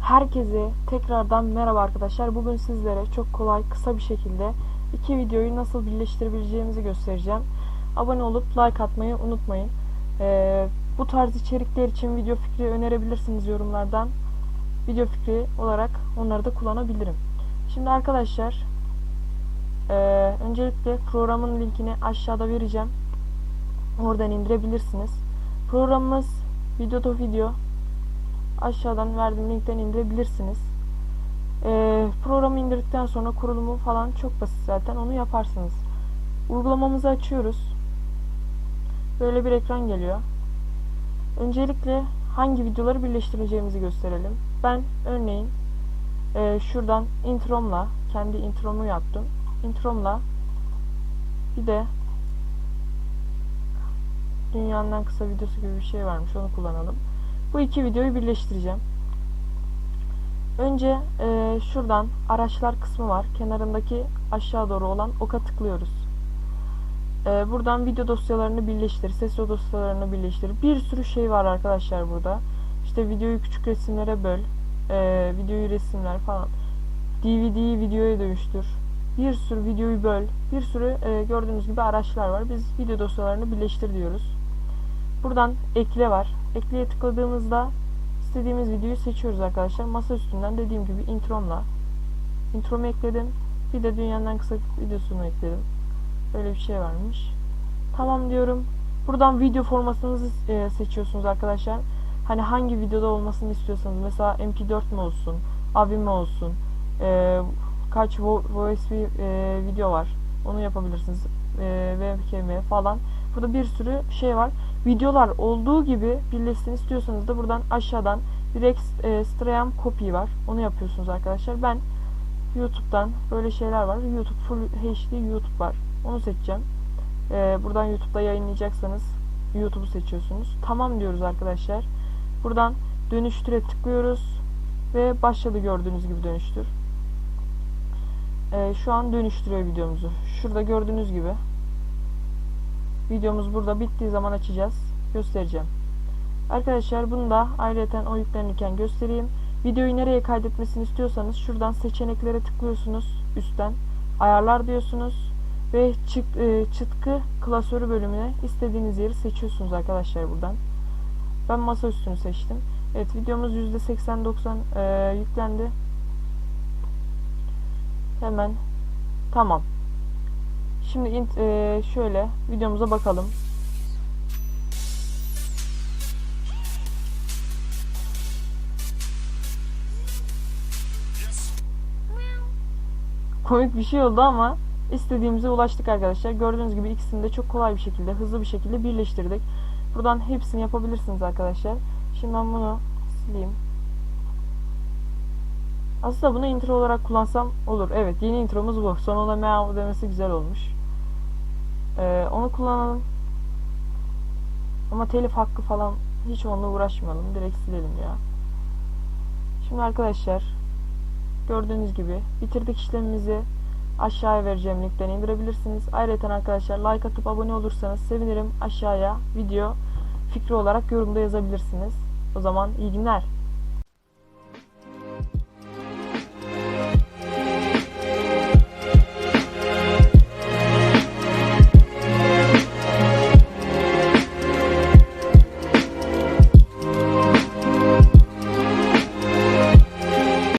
Herkese tekrardan merhaba arkadaşlar. Bugün sizlere çok kolay, kısa bir şekilde iki videoyu nasıl birleştirebileceğimizi göstereceğim. Abone olup like atmayı unutmayın. Ee, bu tarz içerikler için video fikri önerebilirsiniz yorumlardan. Video fikri olarak onları da kullanabilirim. Şimdi arkadaşlar, ee, öncelikle programın linkini aşağıda vereceğim. Oradan indirebilirsiniz. Programımız Video to Video aşağıdan verdiğim linkten indirebilirsiniz. Ee, programı indirdikten sonra kurulumu falan çok basit zaten onu yaparsınız. Uygulamamızı açıyoruz. Böyle bir ekran geliyor. Öncelikle hangi videoları birleştireceğimizi gösterelim. Ben örneğin e, şuradan intromla kendi intromu yaptım. Intromla bir de dünyanın en kısa videosu gibi bir şey varmış onu kullanalım. Bu iki videoyu birleştireceğim. Önce e, şuradan araçlar kısmı var. Kenarındaki aşağı doğru olan oka tıklıyoruz. E, buradan video dosyalarını birleştir, ses dosyalarını birleştir. Bir sürü şey var arkadaşlar burada. İşte videoyu küçük resimlere böl, e, videoyu resimler falan. DVD'yi videoya dönüştür. Bir sürü videoyu böl. Bir sürü e, gördüğünüz gibi araçlar var. Biz video dosyalarını birleştir diyoruz. Buradan ekle var. Ekleye tıkladığımızda istediğimiz videoyu seçiyoruz arkadaşlar. Masa üstünden dediğim gibi intromla intromu ekledim. Bir de dünyanın kısa videosunu ekledim. Böyle bir şey varmış. Tamam diyorum. Buradan video formatınızı e, seçiyorsunuz arkadaşlar. Hani hangi videoda olmasını istiyorsanız. Mesela MP4 mi olsun, AVI mi olsun, e, kaç voice e, video var. Onu yapabilirsiniz. E, webcam falan. Burada bir sürü şey var videolar olduğu gibi birleşsin istiyorsanız da buradan aşağıdan direkt e, stream copy var. Onu yapıyorsunuz arkadaşlar. Ben YouTube'dan böyle şeyler var. YouTube Full HD YouTube var. Onu seçeceğim. E, buradan YouTube'da yayınlayacaksanız YouTube'u seçiyorsunuz. Tamam diyoruz arkadaşlar. Buradan dönüştüre tıklıyoruz ve başladı gördüğünüz gibi dönüştür. E, şu an dönüştürüyor videomuzu. Şurada gördüğünüz gibi videomuz burada bittiği zaman açacağız. Göstereceğim. Arkadaşlar bunu da ayrıca o yüklenirken göstereyim. Videoyu nereye kaydetmesini istiyorsanız şuradan seçeneklere tıklıyorsunuz üstten. Ayarlar diyorsunuz ve çıt, e, çıtkı klasörü bölümüne istediğiniz yeri seçiyorsunuz arkadaşlar buradan. Ben masa üstünü seçtim. Evet videomuz %80-90 e, yüklendi. Hemen tamam. Şimdi e, şöyle videomuza bakalım. Komik bir şey oldu ama istediğimize ulaştık arkadaşlar. Gördüğünüz gibi ikisini de çok kolay bir şekilde, hızlı bir şekilde birleştirdik. Buradan hepsini yapabilirsiniz arkadaşlar. Şimdi ben bunu sileyim. Aslında bunu intro olarak kullansam olur. Evet yeni intromuz bu. Sonunda meow demesi güzel olmuş. Onu kullanalım. Ama telif hakkı falan hiç onunla uğraşmayalım. Direkt silelim ya. Şimdi arkadaşlar gördüğünüz gibi bitirdik işlemimizi. Aşağıya vereceğim linkten indirebilirsiniz. Ayrıca arkadaşlar like atıp abone olursanız sevinirim. Aşağıya video fikri olarak yorumda yazabilirsiniz. O zaman iyi günler.